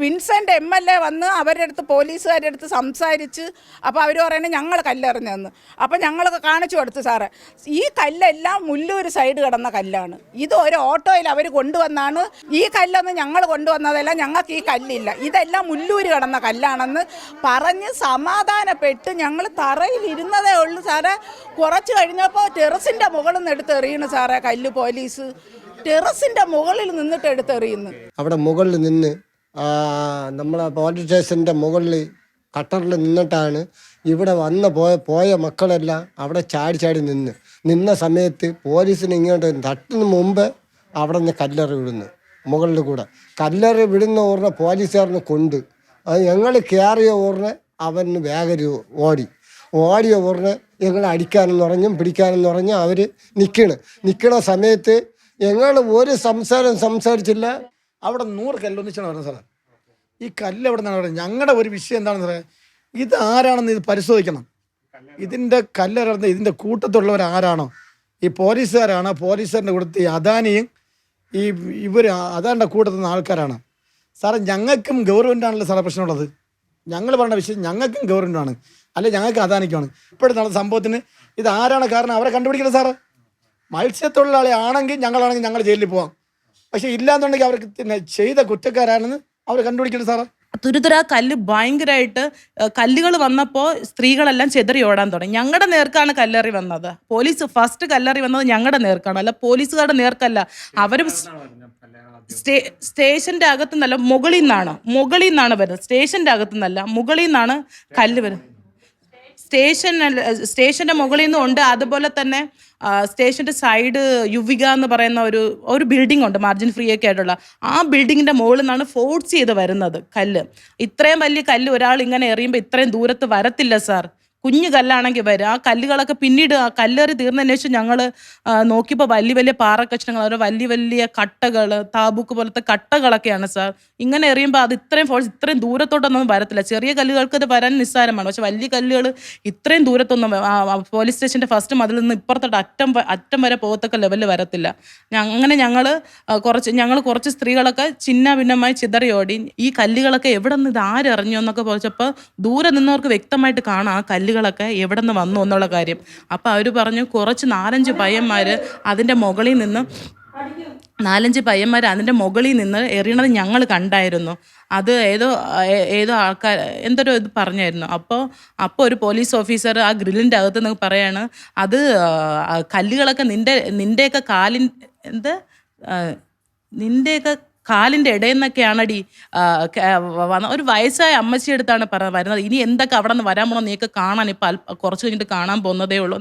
Vincent M L A വന്ന് അവരുടെ അടുത്ത് പോലീസുകാരുടെ അടുത്ത് സംസാരിച്ച് അപ്പോൾ അവർ പറയുന്നത് ഞങ്ങൾ കല്ലെറിഞ്ഞെന്ന് അപ്പോൾ ഞങ്ങളൊക്കെ കാണിച്ചു കൊടുത്തു സാറേ. ഈ കല്ലെല്ലാം മുല്ലൂർ സൈഡ് കിടന്ന കല്ലാണ്. ഇത് ഒരു ഓട്ടോയിൽ അവർ കൊണ്ടുവന്നാണ്. ഈ കല്ലൊന്നും ഞങ്ങൾ കൊണ്ടുവന്നതല്ല ഞങ്ങൾക്ക് ഈ കല്ലില്ല. ഇതെല്ലാം മുല്ലൂർ കിടന്ന കല്ലാണെന്ന് പറഞ്ഞ് സമാധാനപ്പെട്ട് ഞങ്ങൾ തറയിൽ ഇരുന്നതേ ഉള്ളൂ സാറേ. കുറച്ച് കഴിഞ്ഞപ്പോൾ ടെറസിന്റെ മുകളിൽ നിന്ന് എടുത്ത് എറിയണു സാറേ കല്ല് പോലീസ്. ടെറസിന്റെ മുകളിൽ നിന്നിട്ട് എടുത്തെറിയുന്നു. അവിടെ മുകളിൽ നിന്ന് നമ്മളെ പോലീസ് സ്റ്റേഷന്റെ മുകളിൽ കട്ടറിൽ നിന്നിട്ടാണ് ഇവിടെ വന്ന് പോയ പോയ മക്കളെല്ലാം അവിടെ ചാടി ചാടി നിന്ന്. നിന്ന സമയത്ത് പോലീസിന് ഇങ്ങോട്ട് തട്ടുന്ന മുമ്പ് അവിടെ നിന്ന് കല്ലറി വിടുന്നു മുകളിൽ കൂടെ. കല്ലറി വിടുന്ന ഓർമ്മ പോലീസുകാരന് കൊണ്ട്. അത് ഞങ്ങൾ കയറിയ ഓർമ്മ അവന് വേഗരി ഓടി. ഓടിയ ഓർമ്മ ഞങ്ങൾ അടിക്കാനെന്ന് പറഞ്ഞും പിടിക്കാനെന്ന് പറഞ്ഞും അവർ നിൽക്കണ് നിൽക്കണ സമയത്ത് ഞങ്ങൾ ഒരു സംസാരം സംസാരിച്ചില്ല. അവിടെ നൂറ് കല്ലൊന്നിച്ചാണ് പറഞ്ഞത് സാറേ. ഈ കല്ല് എവിടെ നിന്നാണ് പറയുന്നത് ഞങ്ങളുടെ ഒരു വിഷയം എന്താണെന്ന് സാറേ? ഇത് ആരാണെന്ന് ഇത് പരിശോധിക്കണം. ഇതിന്റെ കല്ലെറിഞ്ഞ ഇതിന്റെ കൂട്ടത്തുള്ളവർ ആരാണോ? ഈ പോലീസുകാരാണ്. പോലീസുകാരന്റെ കൂട്ടത്തിൽ ഈ അദാനിയും ഈ ഇവർ അദാന്റെ കൂട്ടത്തിൽ നിന്ന് ആൾക്കാരാണ്. സാറേ ഞങ്ങൾക്കും ഗവൺമെന്റാണല്ലോ സാറേ പ്രശ്നമുള്ളത്. ഞങ്ങൾ പറഞ്ഞ വിഷയം ഞങ്ങൾക്കും ഗവൺമെന്റാണ് അല്ലെ ഞങ്ങൾക്ക് അദാനിക്കുമാണ് ഇപ്പോഴത്തെ നടന്ന സംഭവത്തിന് ഇത് ആരാണ് കാരണം അവരെ കണ്ടുപിടിക്കണം സാറ്. മത്സ്യത്തൊഴിലാളി ആണെങ്കിൽ ഞങ്ങളാണെങ്കിൽ ഞങ്ങൾ ജയിലിൽ പോവാം. പക്ഷെ ഇല്ലാന്നുണ്ടെങ്കിൽ അവർക്ക് പിന്നെ ചെയ്ത കുറ്റക്കാരാണെന്ന് അവർ കണ്ടുപിടിക്കണം സാറേ. തുരുതുര കല്ല് ഭയങ്കരമായിട്ട് കല്ലുകൾ വന്നപ്പോൾ സ്ത്രീകളെല്ലാം ചെതറി ഓടാൻ തുടങ്ങി. ഞങ്ങളുടെ നേർക്കാണ് കല്ലെറി വന്നത്. പോലീസ് ഫസ്റ്റ് കല്ലെറി വന്നത് ഞങ്ങളുടെ നേർക്കാണ്. അല്ല പോലീസുകാരുടെ നേർക്കല്ല. അവർ സ്റ്റേ സ്റ്റേഷന്റെ അകത്തുനിന്നല്ല മുകളിൽ നിന്നാണ്. മുകളിൽ നിന്നാണ് വരുന്നത്. സ്റ്റേഷന്റെ അകത്തുനിന്നല്ല മുകളിൽ നിന്നാണ് കല്ല് വരുന്നത്. സ്റ്റേഷൻ സ്റ്റേഷന്റെ മുകളിൽ നിന്നും ഉണ്ട്. അതുപോലെ തന്നെ സ്റ്റേഷന്റെ സൈഡ് യുവിക എന്ന് പറയുന്ന ഒരു ഒരു ബിൽഡിംഗ് ഉണ്ട് മാർജിൻ ഫ്രീ ഒക്കെ ആയിട്ടുള്ള. ആ ബിൽഡിങ്ങിന്റെ മുകളിൽ നിന്നാണ് ഫോഴ്സ് ചെയ്ത് വരുന്നത് കല്ല്. ഇത്രയും വലിയ കല്ല് ഒരാൾ ഇങ്ങനെ എറിയുമ്പോൾ ഇത്രയും ദൂരത്ത് വരത്തില്ല സാർ കുഞ്ഞു കല്ലാണെങ്കിൽ വരും ആ കല്ലുകളൊക്കെ പിന്നീട് ആ കല്ലേറി തീർന്നതിന് ശേഷം ഞങ്ങൾ നോക്കിയപ്പോൾ വലിയ വലിയ പാറക്കഷ്ണങ്ങൾ ഓരോ വലിയ വലിയ കട്ടകൾ താബൂക്ക് പോലത്തെ കട്ടകളൊക്കെയാണ് സാർ. ഇങ്ങനെ എറിയുമ്പോൾ അത് ഇത്രയും ഫോഴ്സ് ഇത്രയും ദൂരത്തോട്ടൊന്നും വരത്തില്ല. ചെറിയ കല്ലുകൾക്ക് ഇത് വരാൻ നിസ്സാരമാണ്. പക്ഷെ വലിയ കല്ലുകൾ ഇത്രയും ദൂരത്തൊന്നും പോലീസ് സ്റ്റേഷന്റെ ഫസ്റ്റ് മതിൽ നിന്ന് ഇപ്പുറത്തോട്ട് അറ്റം അറ്റം വരെ പോകത്തക്ക ലെവലിൽ വരത്തില്ല. അങ്ങനെ ഞങ്ങൾ കുറച്ച് ഞങ്ങൾ കുറച്ച് സ്ത്രീകളൊക്കെ ചിന്ന ഭിന്നമായി ചിതറിയോടി. ഈ കല്ലുകളൊക്കെ എവിടെ നിന്ന് ഇത് ആരെറിഞ്ഞോ എന്നൊക്കെ ചോദിച്ചപ്പോൾ ദൂരെ നിന്നവർക്ക് വ്യക്തമായിട്ട് കാണാം. ആ കല്ലുകളൊക്കെ എവിടെ നിന്ന് വന്നു എന്നുള്ള കാര്യം. അപ്പോൾ അവർ പറഞ്ഞു കുറച്ച് നാലഞ്ച് പയ്യന്മാർ അതിന്റെ മുകളിൽ നിന്ന് നാലഞ്ച് പയ്യന്മാർ അതിന്റെ മുകളിൽ നിന്ന് എറിയണത് ഞങ്ങൾ കണ്ടായിരുന്നു. അത് ഏതോ ഏതോ ആൾക്കാർ എന്തൊരു ഇത് പറഞ്ഞായിരുന്നു. അപ്പോൾ അപ്പോൾ ഒരു പോലീസ് ഓഫീസർ ആ ഗ്രില്ലിന്റെ അകത്ത് നിന്ന് പറയാണ് അത് കല്ലുകളൊക്കെ നിന്റെ നിന്റെയൊക്കെ കാലിൻ എന്ത്? നിന്റെയൊക്കെ കാലിന്റെ ഇടയിൽ നിന്നൊക്കെയാണടി ഒരു വയസ്സായ അമ്മച്ചിയെടുത്താണ് പറ വരുന്നത്. ഇനി എന്തൊക്കെ അവിടെ നിന്ന് വരാൻ പോകണം നീക്ക് കാണാൻ ഇപ്പം കുറച്ച് കഴിഞ്ഞിട്ട് കാണാൻ പോകുന്നതേ ഉള്ളൂ.